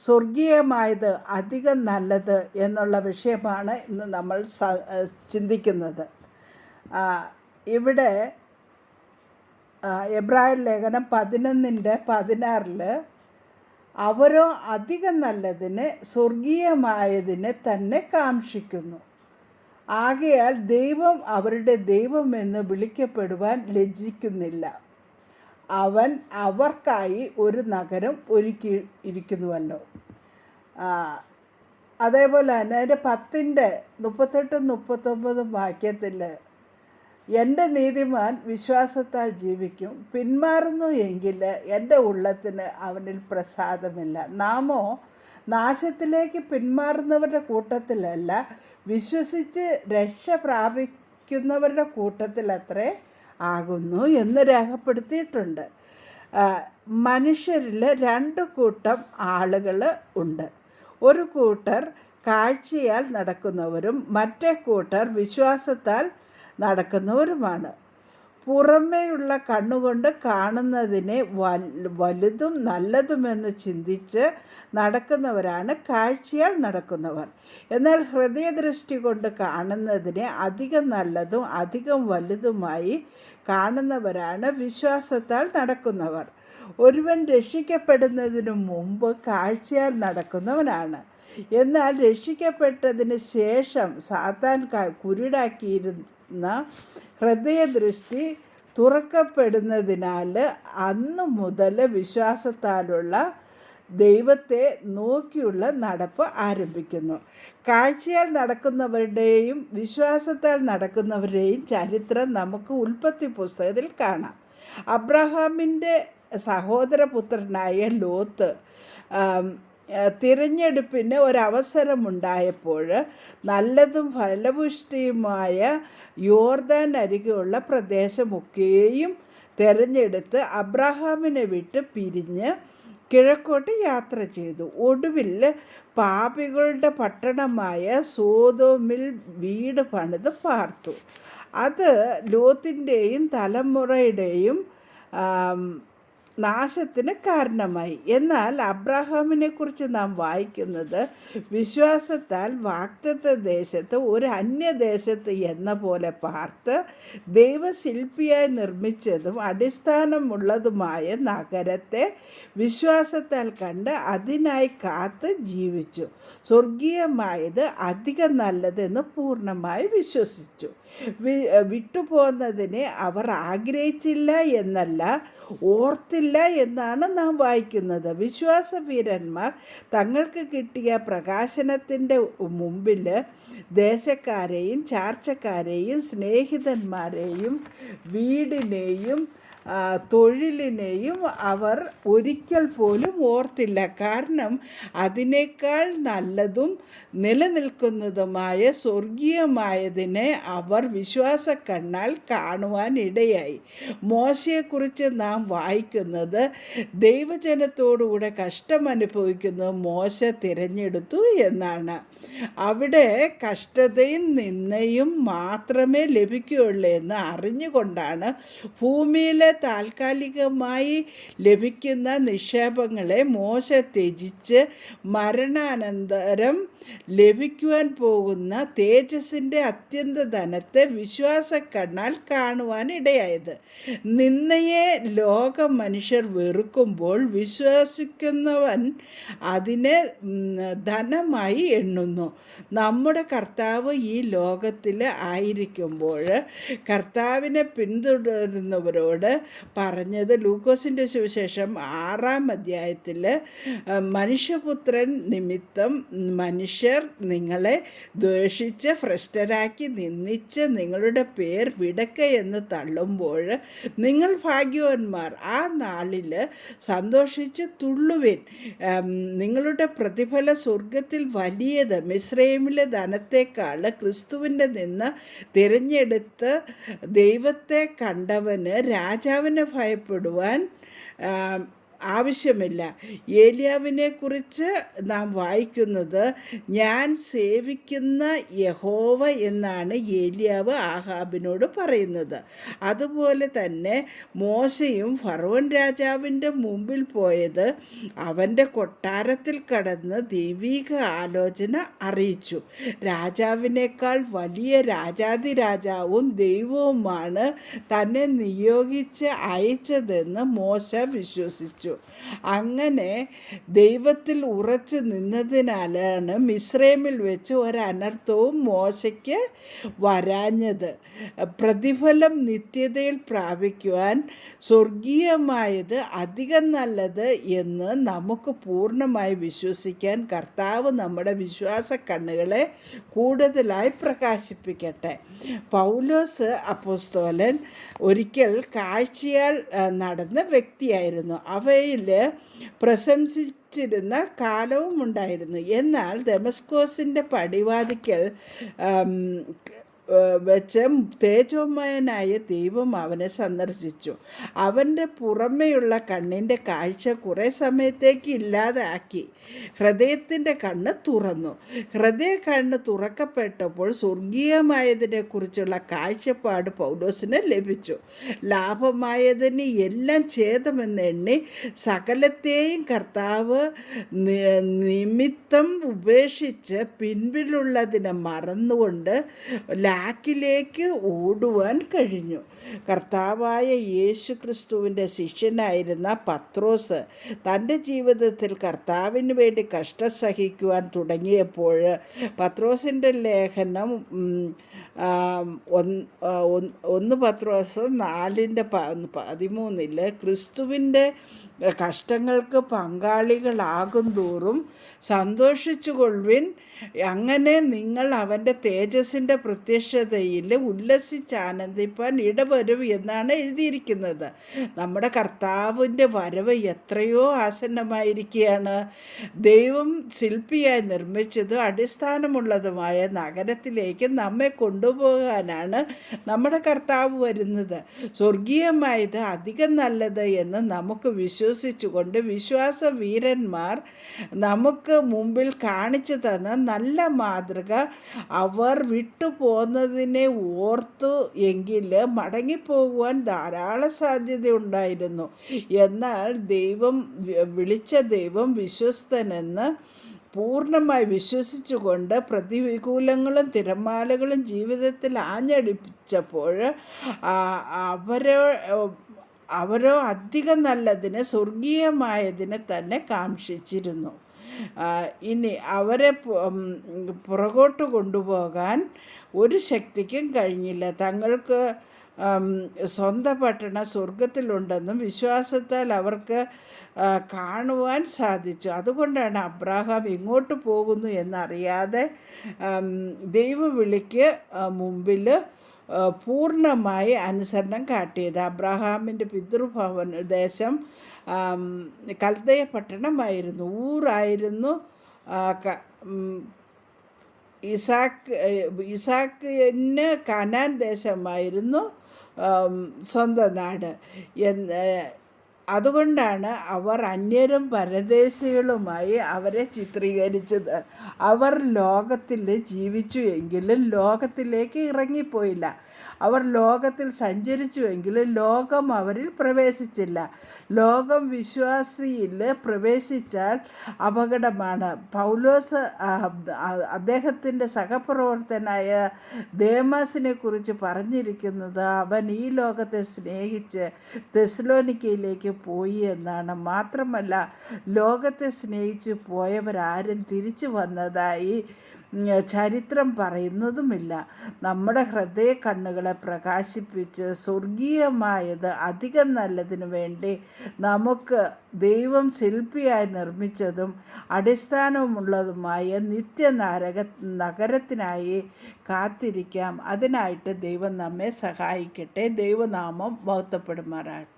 സ്വർഗീയമായത് അധികം നല്ലത് എന്നുള്ള വിഷയമാണ് ഇന്ന് നമ്മൾ ചിന്തിക്കുന്നത്. ഇവിടെ ആ, എബ്രായർ ലേഖനം പതിനൊന്നിന്റെ പതിനാറിൽ അവരോ അധികം നല്ലതിന് സ്വർഗീയമായതിനെ തന്നെ കാക്ഷിക്കുന്നു. ആകയാൽ ദൈവം അവരുടെ ദൈവമെന്ന് വിളിക്കപ്പെടുവാൻ ലജ്ജിക്കുന്നില്ല. അവൻ അവർക്കായി ഒരു നഗരം ഒരുക്കി ഇരിക്കുന്നുവല്ലോ. അതേപോലെ തന്നെ അതിന്റെ പത്തിന്റെ മുപ്പത്തെട്ടും മുപ്പത്തൊമ്പതും വാക്യത്തിൽ എന്റെ നീതിമാൻ വിശ്വാസത്താൽ ജീവിക്കും പിന്മാറുന്നു എങ്കിൽ എന്റെ ഉള്ളത്തിന് അവനിൽ പ്രസാദമില്ല. നാമോ നാശത്തിലേക്ക് പിന്മാറുന്നവരുടെ കൂട്ടത്തിലല്ല വിശ്വസിച്ച് രക്ഷ പ്രാപിക്കുന്നവരുടെ കൂട്ടത്തിലത്രേ ആകുന്നു എന്ന് രേഖപ്പെടുത്തിയിട്ടുണ്ട്. മനുഷ്യരിൽ രണ്ട് കൂട്ടം ആളുകൾ ഉണ്ട്. ഒരു കൂട്ടർ കാഴ്ചയാൽ നടക്കുന്നവരും മറ്റേ കൂട്ടർ വിശ്വാസത്താൽ നടക്കുന്നവരുമാണ്. പുറമേയുള്ള കണ്ണുകൊണ്ട് കാണുന്നതിനെ വലുതും നല്ലതുമെന്ന് ചിന്തിച്ച് നടക്കുന്നവരാണ് കാഴ്ചയാൽ നടക്കുന്നവർ. എന്നാൽ ഹൃദയദൃഷ്ടി കൊണ്ട് കാണുന്നതിനെ അധികം നല്ലതും അധികം വലുതുമായി കാണുന്നവരാണ് വിശ്വാസത്താൽ നടക്കുന്നവർ. ഒരുവൻ രക്ഷിക്കപ്പെടുന്നതിനു മുമ്പ് കാഴ്ചയാൽ നടക്കുന്നവനാണ്. എന്നാൽ രക്ഷിക്കപ്പെട്ടതിന് ശേഷം സാത്താൻ കുരുടാക്കിയിരുന്ന ഹൃദയദൃഷ്ടി തുറക്കപ്പെടുന്നതിനാൽ അന്നു മുതൽ വിശ്വാസത്താലുള്ള ദൈവത്തെ നോക്കിയുള്ള നടപ്പ് ആരംഭിക്കുന്നു. കാഴ്ചയാൽ നടക്കുന്നവരുടെയും വിശ്വാസത്താൽ നടക്കുന്നവരുടെയും ചരിത്രം നമുക്ക് ഉൽപ്പത്തി പുസ്തകത്തിൽ കാണാം. അബ്രഹാമിന്റെ സഹോദരപുത്രനായ ലോത്ത് തിരഞ്ഞെടുപ്പിന് ഒരവസരമുണ്ടായപ്പോൾ നല്ലതും ഫലപുഷ്ടിയുമായ യോർദാൻ അരികെയുള്ള പ്രദേശമൊക്കെയും തിരഞ്ഞെടുത്ത് അബ്രഹാമിനെ വിട്ട് പിരിഞ്ഞ് കിഴക്കോട്ട് യാത്ര ചെയ്തു. ഒടുവിൽ പാപികളുടെ പട്ടണമായ സോതോമിൽ വീട് പണിത് പാർത്തു. അത് ലോത്തിന്റെയും തലമുറയുടെയും നാശത്തിന് കാരണമായി. എന്നാൽ അബ്രഹാമിനെ കുറിച്ച് നാം വായിക്കുന്നത് വിശ്വാസത്താൽ വാക്തത്വ ദേശത്ത് ഒരു അന്യദേശത്ത് എന്ന പോലെ പാർത്ത് ദൈവശില്പിയായി നിർമ്മിച്ചതും അടിസ്ഥാനമുള്ളതുമായ നഗരത്തെ വിശ്വാസത്താൽ കണ്ട് അതിനായി കാത്ത് ജീവിച്ചു. സ്വർഗീയമായത് അധികം നല്ലതെന്ന് പൂർണമായി വിശ്വസിച്ചു. വിട്ടുപോകുന്നതിനെ അവർ ആഗ്രഹിച്ചില്ല എന്നല്ല ഓർത്തില്ല എന്നാണ് നാം വായിക്കുന്നത്. വിശ്വാസവീരന്മാർ തങ്ങൾക്ക് കിട്ടിയ പ്രകാശനത്തിന്റെ മുമ്പിൽ ദേശക്കാരെയും ചാർച്ചക്കാരെയും സ്നേഹിതന്മാരെയും വീടിനെയും തൊഴിലിനെയും അവർ ഒരിക്കൽ പോലും ഓർത്തില്ല. കാരണം അതിനേക്കാൾ നല്ലതും നിലനിൽക്കുന്നതുമായ സ്വർഗീയമായതിനെ അവർ വിശ്വാസക്കണ്ണാൽ കാണുവാൻ ഇടയായി മോശയെക്കുറിച്ച് നാം വായിക്കുന്നത് ദൈവജനത്തോടുകൂടെ കഷ്ടമനുഭവിക്കുന്നത് മോശ തിരഞ്ഞെടുത്തു എന്നാണ്. അവിടെ കഷ്ടതയും നിന്നയും മാത്രമേ ലഭിക്കുകയുള്ളൂ എന്ന് അറിഞ്ഞുകൊണ്ടാണ് ഭൂമിയിലെ താൽക്കാലികമായി ലഭിക്കുന്ന നിക്ഷേപങ്ങളെ മോശ ത്യജിച്ച് മരണാനന്തരം ലഭിക്കുവാൻ പോകുന്ന തേജസ്സിന്റെ അത്യന്ത ധനത്തെ വിശ്വാസക്കണ്ണാൽ കാണുവാൻ ഇടയായത്. നിന്നയെ ലോക മനുഷ്യർ വെറുക്കുമ്പോൾ വിശ്വസിക്കുന്നവൻ അതിനെ ധനമായി എണ്ണുന്നു. നമ്മുടെ കർത്താവ് ഈ ലോകത്തിൽ ആയിരിക്കുമ്പോൾ കർത്താവിനെ പിന്തുടരുന്നവരോട് പറഞ്ഞത് ലൂക്കോസിന്റെ സുവിശേഷം ആറാം അധ്യായത്തിൽ മനുഷ്യപുത്രൻ നിമിത്തം മനുഷ്യർ നിങ്ങളെ ദ്വേഷിച്ച് ഭ്രഷ്ടരാക്കി നിന്ദിച്ച് നിങ്ങളുടെ പേർ വിടക്ക എന്ന് തള്ളുമ്പോൾ നിങ്ങൾ ഭാഗ്യവാന്മാർ. ആ നാളിൽ സന്തോഷിച്ച് തുള്ളുവിൻ. നിങ്ങളുടെ പ്രതിഫല സ്വർഗത്തിൽ വലിയത് മിശ്രൈമിലെ ധനത്തെക്കാൾ ക്രിസ്തുവിന്റെ നിന്ന് തിരഞ്ഞെടുത്ത് ദൈവത്തെ കണ്ടവന് രാജാവിനെ ഭയപ്പെടുവാൻ ആവശ്യമില്ല. ഏലിയാവിനെ കുറിച്ച് നാം വായിക്കുന്നത് ഞാൻ സേവിക്കുന്ന യഹോവ എന്നാണ് ഏലിയാവ് ആഹാബിനോട് പറയുന്നത്. അതുപോലെ തന്നെ മോശയും ഫറോൻ രാജാവിന്റെ മുമ്പിൽ പോയത് അവന്റെ കൊട്ടാരത്തിൽ കടന്ന് ദൈവീക ആലോചന അറിയിച്ചു. രാജാവിനേക്കാൾ വലിയ രാജാതി രാജാവും ദൈവവുമാണ് തന്നെ നിയോഗിച്ച് അയച്ചതെന്ന് മോശ വിശ്വസിച്ചു. അങ്ങനെ ദൈവത്തിൽ ഉറച്ചു നിന്നതിനാലാണ് മിശ്രമിൽ വെച്ച് ഒരനർത്ഥവും മോശയ്ക്ക് വരാഞ്ഞത്. പ്രതിഫലം നിത്യതയിൽ പ്രാപിക്കുവാൻ സ്വർഗീയമായത് അധികം നല്ലത് എന്ന് നമുക്ക് പൂർണമായി വിശ്വസിക്കാൻ കർത്താവ് നമ്മുടെ വിശ്വാസ കണ്ണുകളെ കൂടുതലായി പ്രകാശിപ്പിക്കട്ടെ. പൗലോസ് അപ്പോസ്തോലൻ ഒരിക്കൽ കാഴ്ചയാൽ നടന്ന വ്യക്തിയായിരുന്നു. അവയിൽ പ്രശംസിച്ചിരുന്ന കാലവും ഉണ്ടായിരുന്നു എന്നാൽ ദമസ്കോസിന്റെ പടിവാതിക്കൽ വെച്ച് തേജോമയനായ ദൈവം അവനെ സന്ദർശിച്ചു. അവന്റെ പുറമെയുള്ള കണ്ണിന്റെ കാഴ്ച കുറേ സമയത്തേക്ക് ഇല്ലാതാക്കി. ഹൃദയത്തിന്റെ കണ്ണ് തുറന്നു. ഹൃദയ കണ്ണ് തുറക്കപ്പെട്ടപ്പോൾ സ്വർഗീയമായതിനെക്കുറിച്ചുള്ള കാഴ്ചപ്പാട് പൗലോസിന് ലഭിച്ചു. ലാഭമായതിന് എല്ലാം ഛേദമെന്ന് എണ്ണി സകലത്തെയും കർത്താവ് നിമിത്തം ഉപേക്ഷിച്ച് പിൻപിലുള്ളതിനെ മറന്നുകൊണ്ട് ലാക്കിലേക്ക് ഓടുവാൻ കഴിഞ്ഞു. കർത്താവായ യേശു ക്രിസ്തുവിന്റെ ശിഷ്യനായിരുന്ന പത്രോസ് തന്റെ ജീവിതത്തിൽ കർത്താവിന് വേണ്ടി കഷ്ടം സഹിക്കുവാൻ തുടങ്ങിയപ്പോൾ പത്രോസിന്റെ ലേഖനം ഒന്ന് പത്രോസ് നാലിന്റെ പതിമൂന്നിൽ ക്രിസ്തുവിന്റെ കഷ്ടങ്ങൾക്ക് പങ്കാളികളാകും തോറും സന്തോഷിച്ചു കൊള്ളുവിൻ അങ്ങനെ നിങ്ങൾ അവന്റെ തേജസ്സിന്റെ പ്രത്യക്ഷതയിൽ ഉല്ലസിച്ചാനന്ദിപ്പാൻ ഇടവരും എന്നാണ് എഴുതിയിരിക്കുന്നത്. നമ്മുടെ കർത്താവിന്റെ വരവ് എത്രയോ ആസന്നമായിരിക്കുകയാണ്. ദൈവം ശില്പിയായി നിർമ്മിച്ചതും അടിസ്ഥാനമുള്ളതുമായ നഗരത്തിലേക്ക് നമ്മെ കൊണ്ടുപോകാനാണ് നമ്മുടെ കർത്താവ് വരുന്നത്. സ്വർഗീയമായത് അധികം നല്ലത് എന്ന് നമുക്ക് വിശ്വസിച്ചുകൊണ്ട് വിശ്വാസ വീരന്മാർ നമുക്ക് മുമ്പിൽ കാണിച്ചു തന്ന നല്ല മാതൃക. അവർ വിട്ടുപോകുന്നതിനെ ഓർത്തു എങ്കിൽ മടങ്ങിപ്പോകുവാൻ ധാരാളം സാധ്യതയുണ്ടായിരുന്നു. എന്നാൽ ദൈവം വിളിച്ച ദൈവം വിശ്വസ്തനെന്ന് പൂർണമായി വിശ്വസിച്ചുകൊണ്ട് പ്രതികൂലങ്ങളും തിരമാലകളും ജീവിതത്തിൽ ആഞ്ഞടിച്ചപ്പോൾ അവരോ അവരോ അധികം നല്ലതിന് സ്വർഗീയമായതിനെ തന്നെ കാക്ഷിച്ചിരുന്നു. ഇനി അവരെ പുറകോട്ട് കൊണ്ടുപോകാൻ ഒരു ശക്തിക്കും കഴിഞ്ഞില്ല. തങ്ങൾക്ക് സ്വന്തം പട്ടണ സ്വർഗത്തിലുണ്ടെന്നും വിശ്വാസത്താൽ അവർക്ക് കാണുവാൻ സാധിച്ചു. അതുകൊണ്ടാണ് അബ്രാഹാം ഇങ്ങോട്ട് പോകുന്നു എന്നറിയാതെ ദൈവവിളിക്ക് മുമ്പിൽ പൂർണമായി അനുസരണം കാട്ടിയത്. അബ്രഹാമിന്റെ പിതൃഭവൻ ദേശം കൽദയ പട്ടണമായിരുന്നു. ഊറായിരുന്നു ഇസാക്ക് ഇസാക്കിന് കനാൻ ദേശമായിരുന്നു സ്വന്തം നാട്. എന്ന് അതുകൊണ്ടാണ് അവർ അന്യരും പരദേശികളുമായി അവരെ ചിത്രീകരിച്ചത്. അവർ ലോകത്തിൽ ജീവിച്ചു എങ്കിലും ലോകത്തിലേക്ക് ഇറങ്ങിപ്പോയില്ല. അവർ ലോകത്തിൽ സഞ്ചരിച്ചുവെങ്കിലും ലോകം അവരിൽ പ്രവേശിച്ചില്ല. ലോകം വിശ്വാസിയിൽ പ്രവേശിച്ചാൽ അപകടമാണ്. പൗലോസ് അദ്ദേഹത്തിന്റെ സഹപ്രവർത്തനായ ദേമാസിനെ കുറിച്ച് പറഞ്ഞിരിക്കുന്നത് അവൻ ഈ ലോകത്തെ സ്നേഹിച്ച് തെസ്ലോനിക്കയിലേക്ക് പോയി എന്നാണ്. മാത്രമല്ല ലോകത്തെ സ്നേഹിച്ച് പോയവരാരും തിരിച്ചു വന്നതായി ചരിത്രം പറയുന്നതുമില്ല. നമ്മുടെ ഹൃദയ കണ്ണുകളെ പ്രകാശിപ്പിച്ച് സ്വർഗീയമായത് അധികം നല്ലതിനു വേണ്ടി നമുക്ക് ദൈവം ശില്പിയായി നിർമ്മിച്ചതും അടിസ്ഥാനമുള്ളതുമായ നിത്യനരക നഗരത്തിനായി കാത്തിരിക്കാം. അതിനായിട്ട് ദൈവം നമ്മെ സഹായിക്കട്ടെ. ദൈവനാമം മഹത്വപ്പെടുമാറാകട്ടെ.